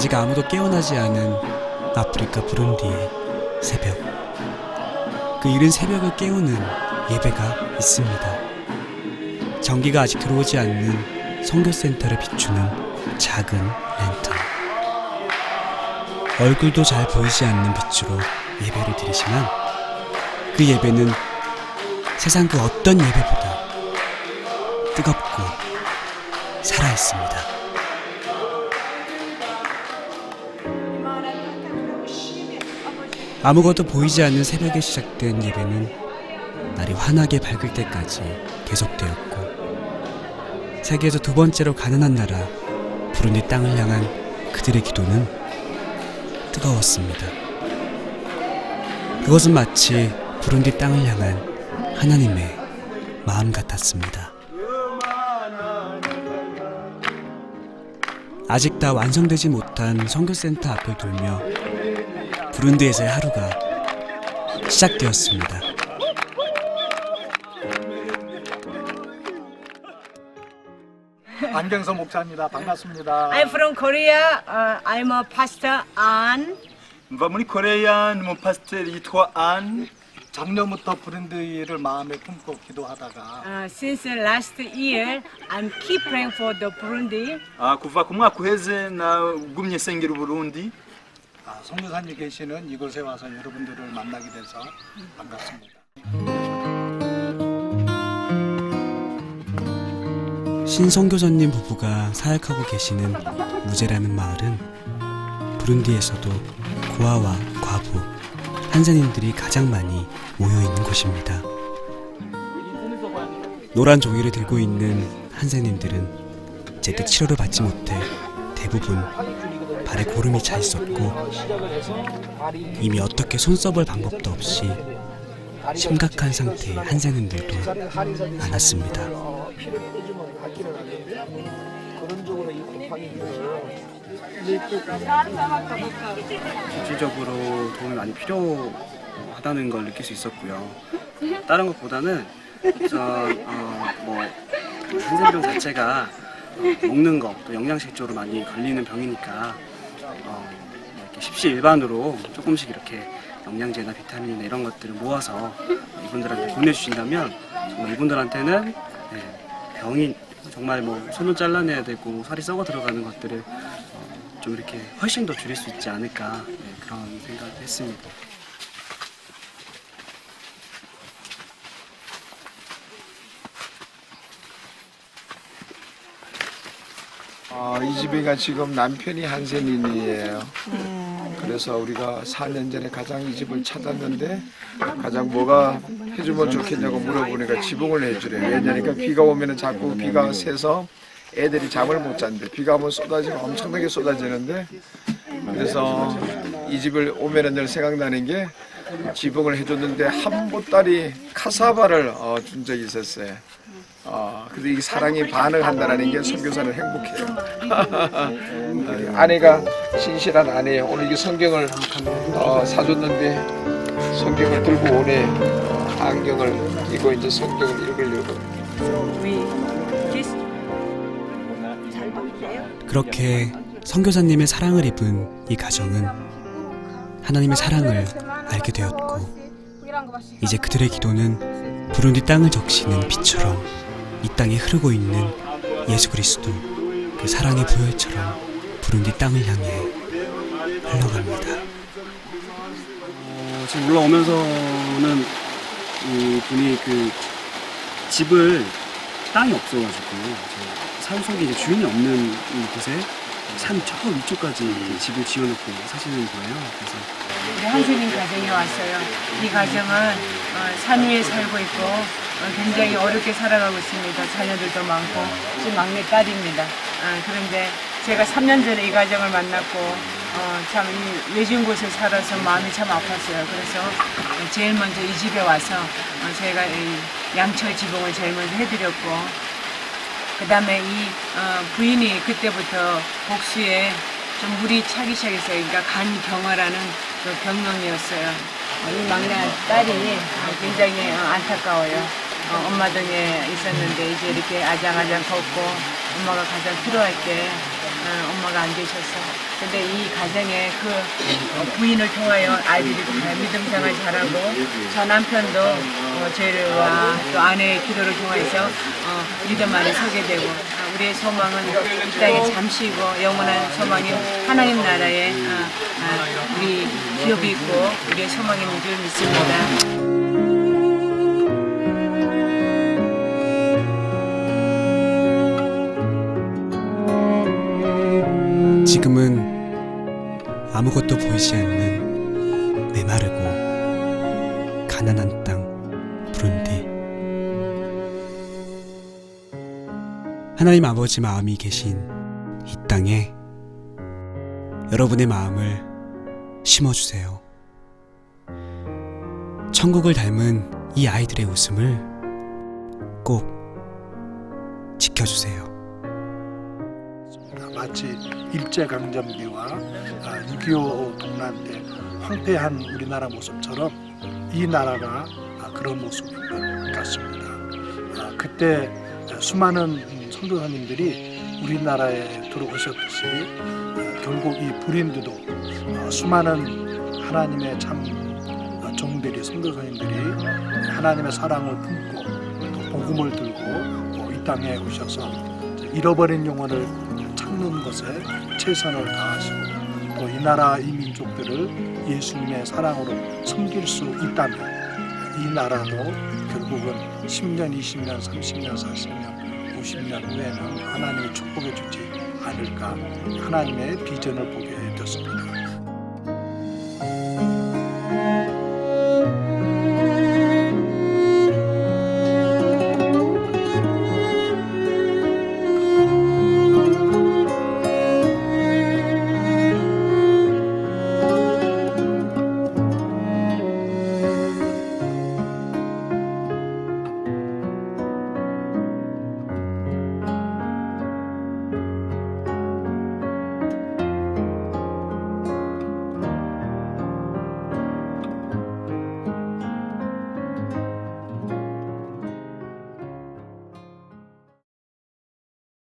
아직 아무도 깨어나지 않은 아프리카 부룬디의 새벽. 그 이른 새벽을 깨우는 예배가 있습니다. 전기가 아직 들어오지 않는 선교센터를 비추는 작은 랜턴. 얼굴도 잘 보이지 않는 빛으로 예배를 드리지만 그 예배는 세상 그 어떤 예배보다 뜨겁고 살아있습니다. 아무것도 보이지 않는 새벽에 시작된 예배는 날이 환하게 밝을 때까지 계속되었고 세계에서 두 번째로 가난한 나라 부르디 땅을 향한 그들의 기도는 뜨거웠습니다. 그것은 마치 부룬디 땅을 향한 하나님의 마음 같았습니다. 아직 다 완성되지 못한 선교센터 앞을 돌며 부룬디에서의 하루가 시작되었습니다. 안경서 목사입니다. 반갑습니다. I'm from Korea. Uh, I'm a pastor An. mva muri koreya ni umupasiteri yitwa an 작년부터 브랜드를 마음에 품고 기도하다가 Uh, since last year, I'm keep praying for the Burundi. Ah, kuva ku mwaka uheze nagumye nsengera uburundi 아, 성교사님 계시는 이곳에 와서 여러분들을 만나게 돼서 반갑습니다. 신성교사님 부부가 사역하고 계시는 무제라는 마을은 부룬디에서도 고아와 과부, 한산인들이 가장 많이 모여 있는 곳입니다. 노란 종이를 들고 있는 한산인들은 제때 치료를 받지 못해 대부분 발에 고름이 차 있었고 이미 어떻게 손 써볼 방법도 없이 심각한 상태의 한산인들도 많았습니다. 실질적으로 도움이 많이 필요하다는 걸 느낄 수 있었고요. 다른 것보다는 우선 어, 뭐 한센병 자체가 어, 먹는 거또 영양실조로 많이 걸리는 병이니까 어, 뭐 이렇게 십시일반으로 조금씩 이렇게 영양제나 비타민이나 이런 것들을 모아서 이분들한테 보내주신다면 정말 이분들한테는 네, 병이 정말 뭐 손을 잘라내야 되고 살이 썩어 들어가는 것들을 어, 좀 이렇게 훨씬 더 줄일 수 있지 않을까 네, 그런 생각을 했습니다. 어, 이 집이가 지금 남편이 한센인이에요. 그래서 우리가 4년 전에 가장 이 집을 찾았는데 가장 뭐가 해주면 좋겠냐고 물어보니까 지붕을 해주래. 왜냐니까 비가 오면 은 자꾸 비가 새서 애들이 잠을 못 잔대. 비가 오면 쏟아지면 엄청나게 쏟아지는데 그래서 이 집을 오면은 늘 생각나는 게 지붕을 해줬는데 한 보따리 카사바를 어, 준 적이 있었어요. 어, 근데 이 사랑이 반응한다는 게 선교사는 행복해요. 아내가 신실한 아내예요. 오늘 이게 성경을 어, 사줬는데 성경을 들고 오네. 어, 안경을 끼고 이제 성경을 읽으려고. 그렇게 선교사님의 사랑을 입은 이 가정은 하나님의 사랑을 알게 되었고 이제 그들의 기도는 부룬디 땅을 적시는 빛처럼 이 땅에 흐르고 있는 예수 그리스도 그 사랑의 보혈처럼 부룬디 땅을 향해 흘러갑니다. 어, 지금 올라오면서는 이 분이 그 집을 땅이 없어가지고 저 산속에 이제 주인이 없는 곳에 산 저 위쪽까지 집을 지어놓고 사시는 거예요. 그래서 우리 한세민 가정이 왔어요. 이 가정은 어, 산 위에 살고 있고 어, 굉장히 어렵게 살아가고 있습니다. 자녀들도 많고 지금 막내 딸입니다. 아, 그런데 제가 3년 전에 이 가정을 만났고 어, 참이 외진 곳에 살아서 마음이 참 아팠어요. 그래서 제일 먼저 이 집에 와서 어, 제가 이 양철 지붕을 제일 먼저 해드렸고 그 다음에 이 어, 부인이 그때부터 복수에 좀 물이 차기 시작했어요. 그러니까 간경화라는 그 병명이었어요. 어, 이 막내 딸이 어, 굉장히 어, 안타까워요. 어, 엄마 등에 있었는데 이제 이렇게 아장아장 걷고 엄마가 가장 필요할 때 어, 어, 엄마가 안 계셔서. 근데 이 가정에 그 어, 부인을 통하여 아이들이 다 믿음 생활 잘하고 저 남편도 어, 저희와 또 아내의 기도를 통해서 어, 믿음 안에 서게 되고 아, 우리의 소망은 이 땅에 잠시고 영원한 소망인 하나님 나라에 아, 아, 우리 기업이 있고 우리의 소망이 있는 줄 믿습니다. 지금은 아무것도 보이지 않는 메마르고 가난한 땅 부룬디 하나님 아버지 마음이 계신 이 땅에 여러분의 마음을 심어주세요. 천국을 닮은 이 아이들의 웃음을 꼭 지켜주세요. 마치 일제강점기와 6.25 동란 때 황폐한 우리나라 모습처럼 이 나라가 아, 그런 모습인 것 같습니다. 아, 그때 수많은 선교사님들이 우리나라에 들어오셨듯이 아, 결국 이 불인도도 아, 수많은 하나님의 참 아, 종들이 선교사님들이 하나님의 사랑을 품고 또 복음을 들고 어, 이 땅에 오셔서 잃어버린 영혼을 찾는 것에 최선을 다하시고 또 이 나라 이 민족들을 예수님의 사랑으로 섬길 수 있다면 이 나라도 결국은 10년, 20년, 30년, 40년, 50년 후에는 하나님이 축복해 주지 않을까 하나님의 비전을 보게 됐습니다.